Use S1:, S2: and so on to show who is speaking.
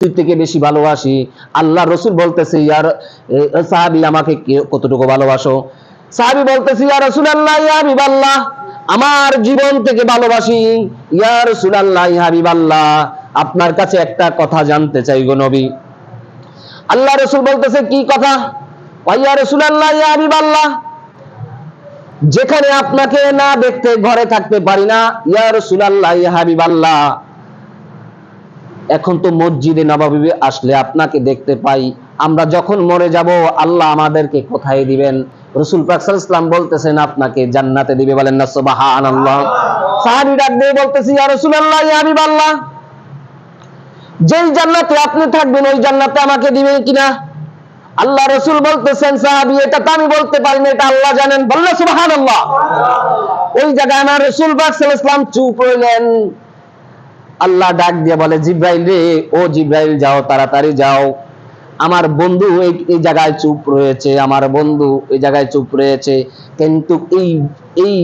S1: থেকে বেশি ভালোবাসি। আল্লাহ রসুল বলতেছে ইয়ার সাহাবি, আমাকে কতটুকু ভালোবাসো? সাহাবি বলতেছে, ইয়া রসুল আল্লাহ ইয়া হাবিব আমার জীবন থেকে ভালোবাসি। ইয়া রসুল আল্লাহ ইয়া হাবিব আপনার কাছে একটা কথা জানতে চাই গো নবী। আল্লাহ রসুল বলতেছে, কি কথা? ইয়া রসুল আল্লাহ ইয়া হাবিব যেখানে আপনাকে না দেখতে, ঘরে থাকতে পারি না। ইয়া রসুল আল্লাহ ইয়া হাবিব এখন তো মসজিদে নবাবী আসলে আপনাকে দেখতে পাই। আমরা যখন মরে যাব, আল্লাহ আমাদেরকে কোথায় দিবেন? রসুল ইসলাম বলতেছেন আপনাকে জান্নাতে দিবে বলেন না সুবাহান আল্লাহ সাহাবি ডাক দিয়ে বলতেছি, ইয়া রসুল আল্লাহ হাবিব আল্লাহ যেই জান্নাতে আপনি থাকবেন, ওই জান্নাতে আমাকে দিবেন কিনা? আল্লাহ রসুল বলতেছেন, সাহাবি, এটা তো আমি বলতে পারি না, এটা আল্লাহ জানেন। বলল সুবাহান আল্লাহ ওই জায়গায় আমার রসুল ইসলাম চুপ রইলেন। আল্লাহ ডাক দিয়ে বলে, জিব্রাইল রে, ও জিব্রাইল যাও, তাড়াতাড়ি যাও। আমার বন্ধু এই এই জায়গায় চুপ রয়েছে, আমার বন্ধু এই জায়গায় চুপ রয়েছে। কিন্তু এই এই